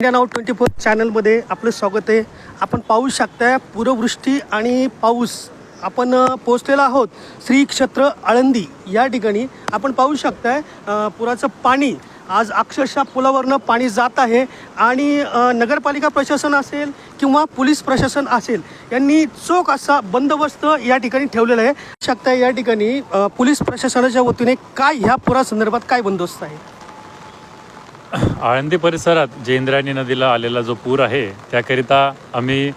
India नाव twenty four चॅनलमध्ये आपलं स्वागत आहे. आपण पाहू शकताय पुरवृष्टी आणि पाऊस. आपण अ, पोहोचलेलो आहोत श्री क्षेत्र आळंदी या ठिकाणी. आपण पाहू शकताय पुराचं पाणी आज अक्षरशः पुलावरनं पाणी जात आहे आणि नगरपालिका प्रशासन असेल किंवा पोलीस प्रशासन असेल यांनी चोख असा बंदोबस्त या ठिकाणी ठेवलेला आहे. शकता या ठिकाणी पोलीस प्रशासनाच्या वतीने काय ह्या पुरासंदर्भात काय बंदोबस्त आहे? आळंदी परिसरात जे इंद्रायणी नदीला आलेला जो पूर आहे त्याकरिता आम्ही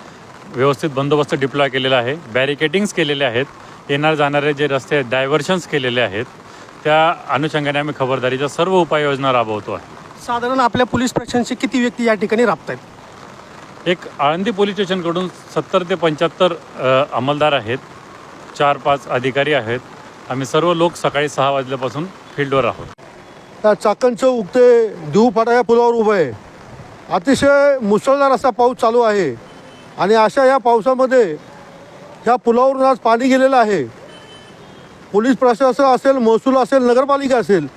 व्यवस्थित बंदोबस्त डिप्लॉय केलेला आहे. बॅरिकेटिंग्स केलेले आहेत. येणार जाणारे जे रस्ते आहेत डायव्हर्शन्स केलेले आहेत. त्या अनुषंगाने आम्ही खबरदारीच्या सर्व उपाययोजना राबवतो आहे. साधारण आपल्या पोलीस प्रशासनचे किती व्यक्ती या ठिकाणी राबत आहेत एक आळंदी पोलीस स्टेशनकडून सत्तर ते पंच्याहत्तर अंमलदार आहेत. चार पाच अधिकारी आहेत. आम्ही सर्व लोक सकाळी सहा वाजल्यापासून फील्डवर आहोत. त्या चाकण चौक ते या पुलावर उभं आहे. अतिशय मुसळधार असा पाऊस चालू आहे. आणि अशा या पावसामध्ये ह्या पुलावरून आज पाणी गेलेलं आहे. पोलीस प्रशासन असेल महसूल असेल नगरपालिका असेल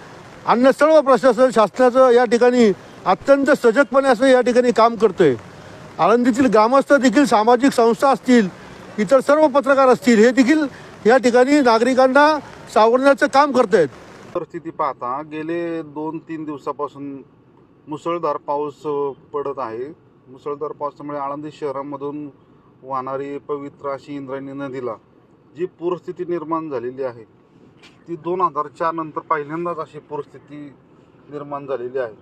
अन्य सर्व प्रशासन शासनाचं या ठिकाणी अत्यंत सजगपणे असं या ठिकाणी काम करतं आहे आळंदीतील ग्रामस्थ देखील सामाजिक संस्था असतील इतर सर्व पत्रकार असतील हे देखील या ठिकाणी नागरिकांना सावरण्याचं काम करत आहेत परिस्थिती पाहता गेले दोन तीन दिवसापासून मुसळधार पाऊस पडत आहे. मुसळधार पावसामुळे आळंदी शहरामधून वाहणारी पवित्र अशी इंद्रायणी नदीला जी पूरस्थिती निर्माण झालेली आहे ती दोन हजार चार नंतर पहिल्यांदाच अशी परिस्थिती निर्माण झालेली आहे.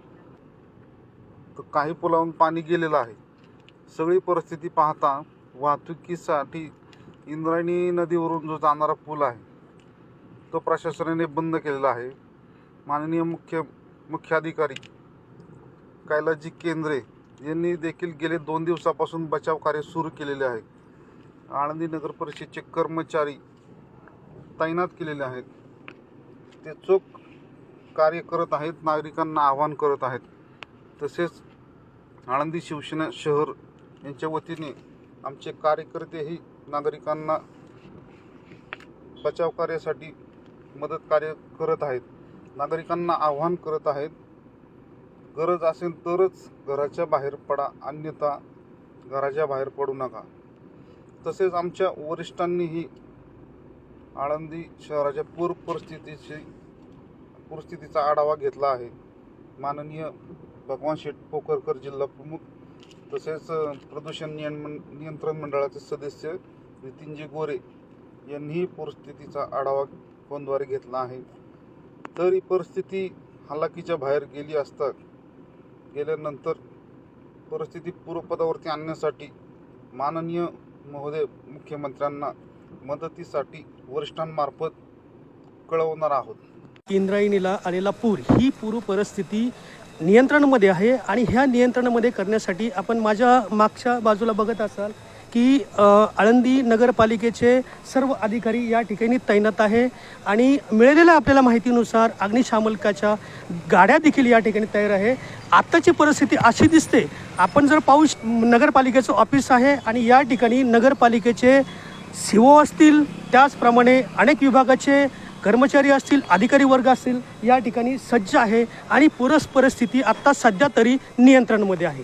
तर काही पुलावरून पाणी गेलेलं आहे. सगळी परिस्थिती पाहता वाहतुकीसाठी इंद्रायणी नदीवरून जो जाणारा पूल आहे तो प्रशासनाने बंद केलेला आहे. माननीय मुख्य मुख्याधिकारी कैलाजी केंद्रे यांनी देखील गेले दोन दिवसापासून बचाव कार्य सुरू केलेले आहे. आळंदी नगर परिषदेचे कर्मचारी तैनात केलेले आहेत. ते चोख कार्य करत आहेत नागरिकांना आवाहन करत आहेत. तसेच आळंदी शिवसेना शहर यांच्या वतीने आमचे कार्यकर्तेही नागरिकांना बचाव कार्यासाठी मदत कार्य करत आहेत. नागरिकांना आव्हान करत आहेत. गरज असेल तरच घराच्या बाहेर पडा अन्यथा घराच्या बाहेर पडू नका. तसेच आमच्या वरिष्ठांनीही आळंदी शहराच्या पूर परिस्थितीची परिस्थितीचा आढावा घेतला आहे. माननीय भगवान शेठ पोखरकर जिल्हा प्रमुख तसेच प्रदूषण नियमन नियंत्रण मंडळाचे सदस्य नितीनजी गोरे यांनीही परिस्थितीचा आढावा फोनद्वारे घेतला आहे. तरी परिस्थिती हालाकीच्या बाहेर गेली असता गेल्यानंतर परिस्थिती पूर्वपदावरती आणण्यासाठी माननीय महोदय मुख्यमंत्र्यांना मदतीसाठी वरिष्ठांमार्फत कळवणार आहोत. इंद्रायणीला आलेला पूर ही पूर परिस्थिती नियंत्रणामध्ये आहे आणि ह्या नियंत्रणामध्ये करण्यासाठी आपण माझ्या मागच्या बाजूला बघत असाल की आळंदी नगरपालिकेचे सर्व अधिकारी या ठिकाणी तैनात आहे आणि मिळालेल्या आपल्याला माहितीनुसार अग्निशामकाच्या गाड्या देखील या ठिकाणी तयार आहे. आत्ताची परिस्थिती अशी दिसते आपण जर पाहू नगरपालिकेचं ऑफिस आहे आणि या ठिकाणी नगरपालिकेचे सी ओ असतील त्याचप्रमाणे अनेक विभागाचे कर्मचारी असतील अधिकारी वर्ग असतील या ठिकाणी सज्ज आहे आणि पुरस परिस्थिती आत्ता सध्या तरी नियंत्रणामध्ये आहे.